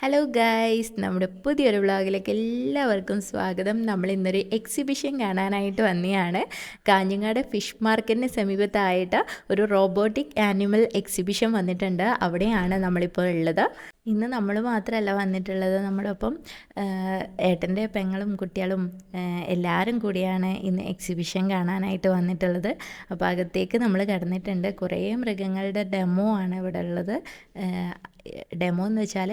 Hello guys നമ്മുടെ പുതിയൊരു വ്ളോഗിലേക്ക് എല്ലാവർക്കും സ്വാഗതം. നമ്മൾ ഇന്നൊരു എക്സിബിഷൻ കാണാനായിട്ട് വന്നതാണ് കാഞ്ഞങ്ങാട് ഫിഷ് മാർക്കറ്റിന് സമീപത്തായിട്ട് ഒരു റോബോട്ടിക് ആനിമൽ എക്സിബിഷൻ വന്നിട്ടുണ്ട്. അവിടെയാണ് നമ്മളിപ്പോൾ ഉള്ളത്. ഇന്ന് നമ്മൾ മാത്രമല്ല വന്നിട്ടുള്ളത്. നമ്മളൊപ്പം ഏട്ടന്റെ പെങ്ങളും കുട്ടികളും എല്ലാവരും കൂടിയാണ് ഇന്ന് എക്സിബിഷൻ കാണാനായിട്ട് വന്നിട്ടുള്ളത്. അപ്പോൾ അകത്തേക്ക് നമ്മൾ കടന്നിട്ടുണ്ട്. കുറേ മൃഗങ്ങളുടെ ഡെമോ ആണ് ഇവിടെ ഉള്ളത്. ഡെമോ എന്ന് വെച്ചാൽ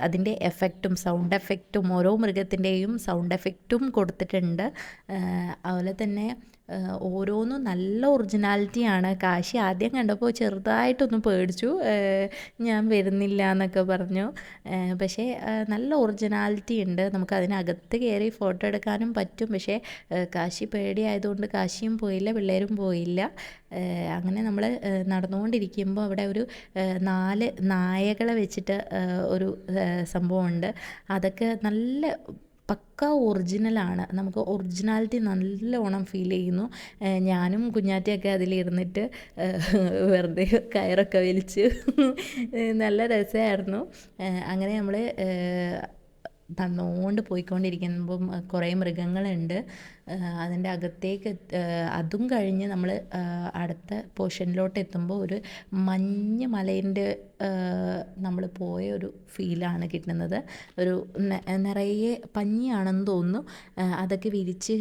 അതിന്റെ എഫക്റ്റും സൗണ്ട് എഫക്റ്റും ഓരോ മൃഗത്തിന്റെയും സൗണ്ട് എഫക്റ്റും കൊടുത്തിട്ടുണ്ട്. അതുപോലെ തന്നെ ഓരോന്നും നല്ല ഒറിജിനാലിറ്റിയാണ് കാശി ആദ്യം കണ്ടപ്പോൾ ചെറുതായിട്ടൊന്ന് പേടിച്ചു. ഞാൻ വരുന്നില്ല എന്നൊക്കെ പറഞ്ഞു. പക്ഷേ നല്ല ഒറിജിനാലിറ്റി ഉണ്ട്. നമുക്ക് അതിനകത്ത് കയറി ഫോട്ടോ എടുക്കാനും പറ്റും. പക്ഷേ കാശി പേടിയായതുകൊണ്ട് കാശിയും പോയില്ല പിള്ളേരും പോയില്ല. അങ്ങനെ നമ്മൾ നടന്നുകൊണ്ടിരിക്കുമ്പോൾ അവിടെ ഒരു നാല് നായകളെ വെച്ചിട്ട് ഒരു സംഭവമുണ്ട്. അതൊക്കെ നല്ല പക്ക ഒറിജിനലാണ് നമുക്ക് ഒറിജിനാലിറ്റി നല്ലോണം ഫീൽ ചെയ്യുന്നു. ഞാനും കുഞ്ഞാറ്റയൊക്കെ അതിലിരുന്നിട്ട് വെറുതെ കയറൊക്കെ വലിച്ച് നല്ല രസമായിരുന്നു. അങ്ങനെ നമ്മൾ നടന്നുകൊണ്ട് പോയിക്കൊണ്ടിരിക്കുമ്പം കുറേ മൃഗങ്ങളുണ്ട്. അതിന്റെ അകത്തേക്ക് അതും കഴിഞ്ഞ് നമ്മൾ അടുത്ത പോർഷനിലോട്ട് എത്തുമ്പോൾ ഒരു മഞ്ഞ് മലേന്റെ നമ്മൾ പോയ ഒരു ഫീലാണ് കിട്ടുന്നത്. ഒരു നിറയെ പഞ്ഞിയാണെന്ന് തോന്നുന്നു. അതൊക്കെ വിരിച്ച്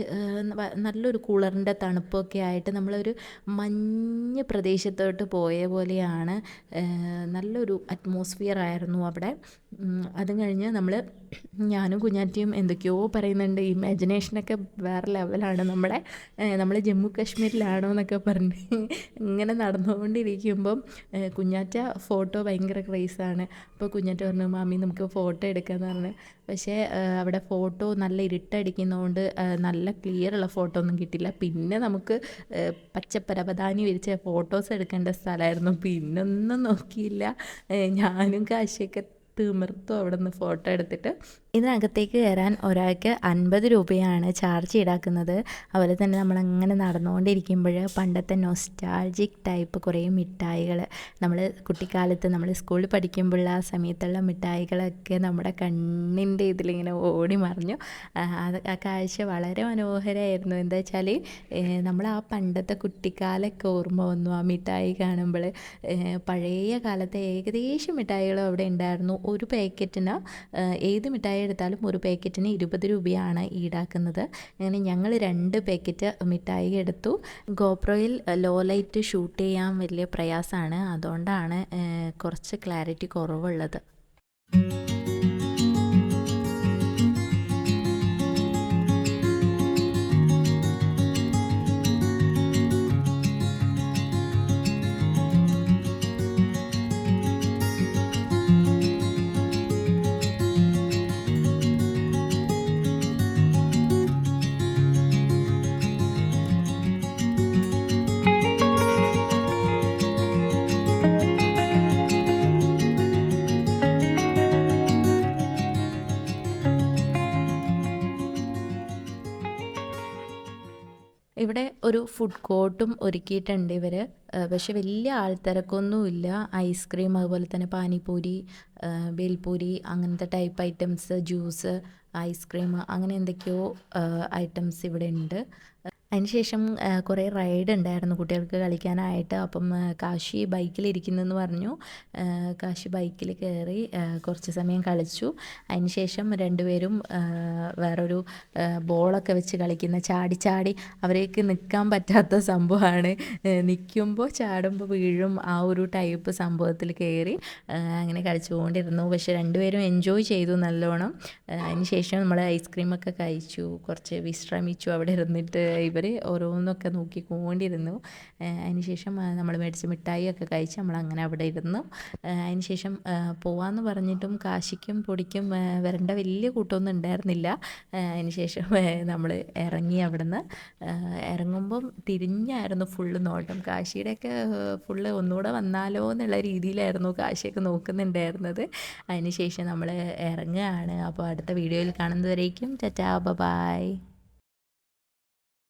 നല്ലൊരു കൂളറിന്റെ തണുപ്പൊക്കെ ആയിട്ട് നമ്മളൊരു മഞ്ഞ് പ്രദേശത്തോട്ട് പോയ പോലെയാണ് നല്ലൊരു അറ്റ്മോസ്ഫിയർ ആയിരുന്നു അവിടെ അതും കഴിഞ്ഞ് നമ്മൾ ഞാനും കുഞ്ഞാറ്റിയും എന്തൊക്കെയോ പറയുന്നുണ്ട്. ഇമാജിനേഷനൊക്കെ വേറെ ലെവലാണ് നമ്മുടെ നമ്മൾ ജമ്മു കാശ്മീരിലാണോ എന്നൊക്കെ പറഞ്ഞ് ഇങ്ങനെ നടന്നുകൊണ്ടിരിക്കുമ്പം കുഞ്ഞാറ്റ ഫോട്ടോ ഭയങ്കര ക്രേസാണ് അപ്പോൾ കുഞ്ഞാറ്റ പറഞ്ഞു മാമി നമുക്ക് ഫോട്ടോ എടുക്കാമെന്ന് പറഞ്ഞു. പക്ഷേ അവിടെ ഫോട്ടോ നല്ല ഇരുട്ടടിക്കുന്നതുകൊണ്ട് നല്ല ക്ലിയർ ഉള്ള ഫോട്ടോ ഒന്നും കിട്ടില്ല പിന്നെ നമുക്ക് പച്ചപ്പരപതാനി വിരിച്ച ഫോട്ടോസ് എടുക്കേണ്ട സ്ഥലമായിരുന്നു പിന്നൊന്നും നോക്കിയില്ല. ഞാനും കാശിയൊക്കെ തിമിർത്തു അവിടെ നിന്ന് ഫോട്ടോ എടുത്തിട്ട്. ഇതിനകത്തേക്ക് കയറാൻ ഒരാൾക്ക് അൻപത് രൂപയാണ് ചാർജ് ഈടാക്കുന്നത്. അതുപോലെ തന്നെ നമ്മളങ്ങനെ നടന്നുകൊണ്ടിരിക്കുമ്പോൾ പണ്ടത്തെ നൊസ്റ്റാൾജിക് ടൈപ്പ് കുറേ മിഠായികൾ നമ്മൾ കുട്ടിക്കാലത്ത് നമ്മൾ സ്കൂളിൽ പഠിക്കുമ്പോൾ ആ സമയത്തുള്ള മിഠായികളൊക്കെ നമ്മുടെ കണ്ണിന്റെ ഇതിലിങ്ങനെ ഓടി മറിഞ്ഞു. അത് ആ കാഴ്ച വളരെ മനോഹരമായിരുന്നു. എന്താ വെച്ചാൽ നമ്മൾ ആ പണ്ടത്തെ കുട്ടിക്കാലൊക്കെ ഓർമ്മ വന്നു ആ മിഠായി കാണുമ്പോൾ. പഴയ കാലത്തെ ഏകദേശം മിഠായികളും അവിടെ ഉണ്ടായിരുന്നു. ഒരു പാക്കറ്റിന് ഏത് മിഠായി എടുത്താലും ഒരു പാക്കറ്റിന് ഇരുപത് രൂപയാണ് ഈടാക്കുന്നത്. അങ്ങനെ ഞങ്ങൾ രണ്ട് പാക്കറ്റ് മിഠായി എടുത്തു. ഗോപ്രോയിൽ ലോ ലൈറ്റ് ഷൂട്ട് ചെയ്യാൻ വലിയ പ്രയാസമാണ്. അതുകൊണ്ടാണ് കുറച്ച് ക്ലാരിറ്റി കുറവുള്ളത്. ഇവിടെ ഒരു ഫുഡ് കോർട്ടും ഒരുക്കിയിട്ടുണ്ട് ഇവർ പക്ഷെ വലിയ ആൾത്തിരക്കൊന്നുമില്ല ഐസ്ക്രീം അതുപോലെ തന്നെ പാനിപൂരി ബേൽപൂരി അങ്ങനത്തെ ടൈപ്പ് ഐറ്റംസ് ജ്യൂസ് ഐസ്ക്രീം അങ്ങനെ എന്തൊക്കെയോ ഐറ്റംസ് ഇവിടെ ഉണ്ട്. അതിനുശേഷം കുറേ റൈഡ് ഉണ്ടായിരുന്നു കുട്ടികൾക്ക് കളിക്കാനായിട്ട്. അപ്പം കാശി ബൈക്കിലിരിക്കുന്നെന്ന് പറഞ്ഞു. കാശി ബൈക്കിൽ കയറി കുറച്ച് സമയം കളിച്ചു. അതിനുശേഷം രണ്ടുപേരും വേറൊരു ബോളൊക്കെ വെച്ച് കളിക്കുന്ന ചാടി ചാടി അവരേക്ക് നിൽക്കാൻ പറ്റാത്ത സംഭവമാണ്. നിൽക്കുമ്പോൾ ചാടുമ്പോൾ വീഴും ആ ഒരു ടൈപ്പ് സംഭവത്തിൽ കയറി അങ്ങനെ കളിച്ചുകൊണ്ടിരുന്നു. പക്ഷെ രണ്ടുപേരും എൻജോയ് ചെയ്തു നല്ലോണം. അതിനുശേഷം നമ്മൾ ഐസ്ക്രീമൊക്കെ കഴിച്ചു. കുറച്ച് വിശ്രമിച്ചു അവിടെ ഇരുന്നിട്ട് ഇവർ ഇവർ ഓരോന്നൊക്കെ നോക്കിക്കൊണ്ടിരുന്നു അതിനുശേഷം നമ്മൾ മേടിച്ച മിഠായിയൊക്കെ കഴിച്ച് നമ്മൾ അങ്ങനെ അവിടെ ഇരുന്നു. അതിനുശേഷം പോവാമെന്ന് പറഞ്ഞിട്ടും കാശിക്കും പൊടിക്കും വരേണ്ട വലിയ കൂട്ടമൊന്നും ഉണ്ടായിരുന്നില്ല. അതിനുശേഷം നമ്മൾ ഇറങ്ങി അവിടെ നിന്ന് ഇറങ്ങുമ്പം തിരിഞ്ഞായിരുന്നു ഫുള്ള് നോട്ടം. കാശിയുടെയൊക്കെ ഫുള്ള് ഒന്നുകൂടെ വന്നാലോ എന്നുള്ള രീതിയിലായിരുന്നു കാശിയൊക്കെ നോക്കുന്നുണ്ടായിരുന്നത്. അതിനുശേഷം നമ്മൾ ഇറങ്ങുകയാണ്. അപ്പോൾ അടുത്ത വീഡിയോയിൽ കാണുന്നതുവരേക്കും ചറ്റാ ബ ബായ്